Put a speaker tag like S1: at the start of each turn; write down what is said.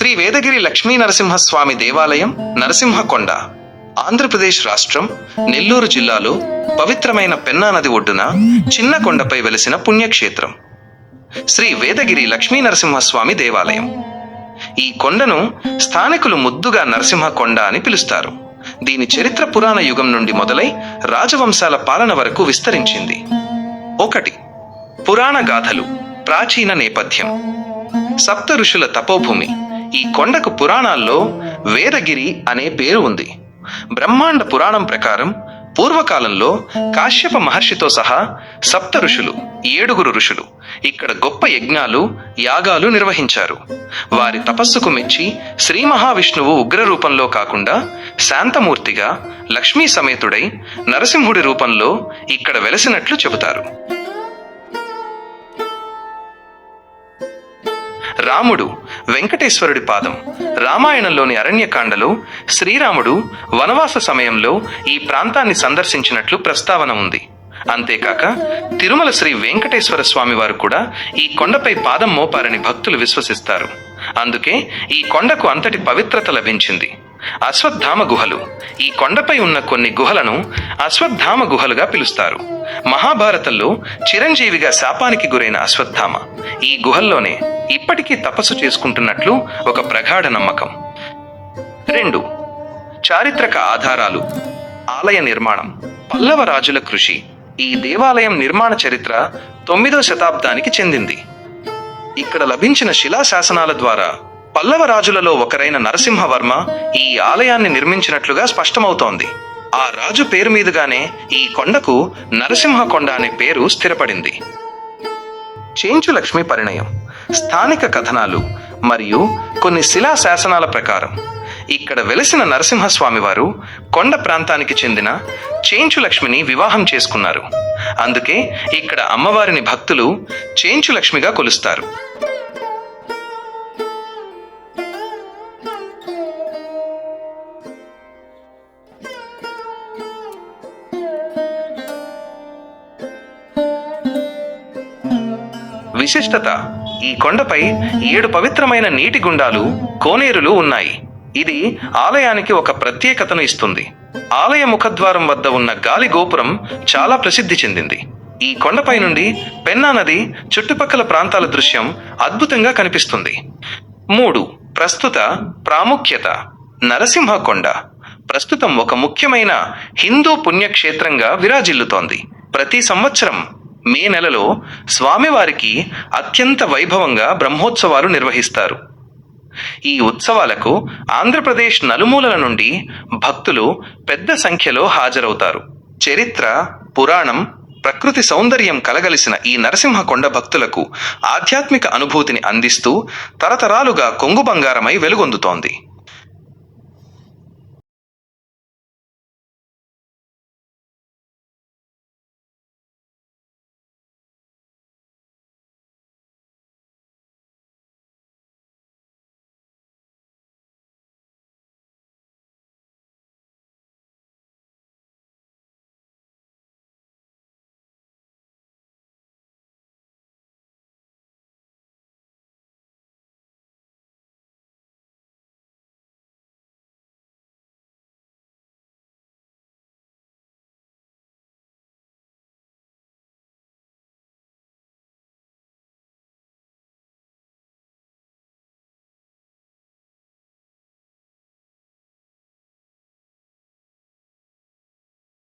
S1: శ్రీ వేదగిరి లక్ష్మీ నరసింహస్వామి దేవాలయం నరసింహకొండ ఆంధ్రప్రదేశ్ రాష్ట్రం నెల్లూరు జిల్లాలో పవిత్రమైన పెన్నా నది ఒడ్డున చిన్న కొండపై వెలిసిన పుణ్యక్షేత్రం. శ్రీ వేదగిరి లక్ష్మీ నరసింహస్వామి దేవాలయం. ఈ కొండను స్థానికులు ముద్దుగా నరసింహకొండ అని పిలుస్తారు. దీని చరిత్ర పురాణ యుగం నుండి మొదలై రాజవంశాల పాలన వరకు విస్తరించింది. ఒకటి పురాణ గాథలు ప్రాచీన నేపథ్యం. సప్త ఋషుల తపోభూమి. ఈ కొండకు పురాణాల్లో వేదగిరి అనే పేరు ఉంది. బ్రహ్మాండ పురాణం ప్రకారం పూర్వకాలంలో కాశ్యప మహర్షితో సహా సప్త ఋషులు ఏడుగురు ఋషులు ఇక్కడ గొప్ప యజ్ఞాలు యాగాలు నిర్వహించారు. వారి తపస్సుకు మెచ్చి శ్రీ మహావిష్ణువు ఉగ్ర రూపంలో కాకుండా శాంతమూర్తిగా లక్ష్మీ సమేతుడై నరసింహుడి రూపంలో ఇక్కడ వెలసినట్లు చెబుతారు. రాముడు వెంకటేశ్వరుడి పాదం. రామాయణంలోని అరణ్యకాండలో శ్రీరాముడు వనవాస సమయంలో ఈ ప్రాంతాన్ని సందర్శించినట్లు ప్రస్తావన ఉంది. అంతేకాక తిరుమల శ్రీ వెంకటేశ్వర స్వామి వారు కూడా ఈ కొండపై పాదం మోపారని భక్తులు విశ్వసిస్తారు. అందుకే ఈ కొండకు అంతటి పవిత్రత లభించింది. అశ్వత్థామ గుహలు. ఈ కొండపై ఉన్న కొన్ని గుహలను అశ్వత్థామ గుహలుగా పిలుస్తారు. మహాభారతంలో చిరంజీవిగా శాపానికి గురైన అశ్వత్థామ ఈ గుహల్లోనే ఇప్పటికీ తపస్సు చేసుకుంటున్నట్లు ఒక ప్రగాఢ నమ్మకం. రెండు చారిత్రక ఆధారాలు. ఆలయ నిర్మాణం. పల్లవ రాజుల కృషి ఈ దేవాలయం నిర్మాణ చరిత్ర తొమ్మిదో శతాబ్దానికి చెందింది. ఇక్కడ లభించిన శిలా శాసనాల ద్వారా పల్లవ రాజులలో ఒకరైన నరసింహవర్మ ఈ ఆలయాన్ని నిర్మించినట్లుగా స్పష్టమవుతోంది. ఆ రాజు పేరు మీదుగానే ఈ కొండకు నరసింహకొండ అనే పేరు స్థిరపడింది. చేంచులక్ష్మి పరిణయం స్థానిక కథనాలు మరియు కొన్ని శిలా శాసనాల ప్రకారం. ఇక్కడ వెలసిన నరసింహస్వామి వారు కొండ ప్రాంతానికి చెందిన చేంచులక్ష్మిని వివాహం చేసుకున్నారు. అందుకే ఇక్కడ అమ్మవారిని భక్తులు చేంచులక్ష్మిగా కొలుస్తారు. విశిష్టత. ఈ కొండపై ఏడు పవిత్రమైన నీటి గుండాలు కోనేరులు ఉన్నాయి. ఇది ఆలయానికి ఒక ప్రత్యేకతను ఇస్తుంది. ఆలయ ముఖద్వారం వద్ద ఉన్న గాలి గోపురం చాలా ప్రసిద్ధి చెందింది. ఈ కొండపై నుండి పెన్నా నది చుట్టుపక్కల ప్రాంతాల దృశ్యం అద్భుతంగా కనిపిస్తుంది. మూడు ప్రస్తుత ప్రాముఖ్యత. నరసింహకొండ ప్రస్తుతం ఒక ముఖ్యమైన హిందూ పుణ్యక్షేత్రంగా విరాజిల్లుతోంది. ప్రతి సంవత్సరం మే నెలలో స్వామివారికి అత్యంత వైభవంగా బ్రహ్మోత్సవాలు నిర్వహిస్తారు. ఈ ఉత్సవాలకు ఆంధ్రప్రదేశ్ నలుమూలల నుండి భక్తులు పెద్ద సంఖ్యలో హాజరవుతారు. చరిత్ర పురాణం ప్రకృతి సౌందర్యం కలగలిసిన ఈ నరసింహకొండ భక్తులకు ఆధ్యాత్మిక అనుభూతిని అందిస్తూ తరతరాలుగా కొంగు బంగారమై వెలుగొందుతోంది.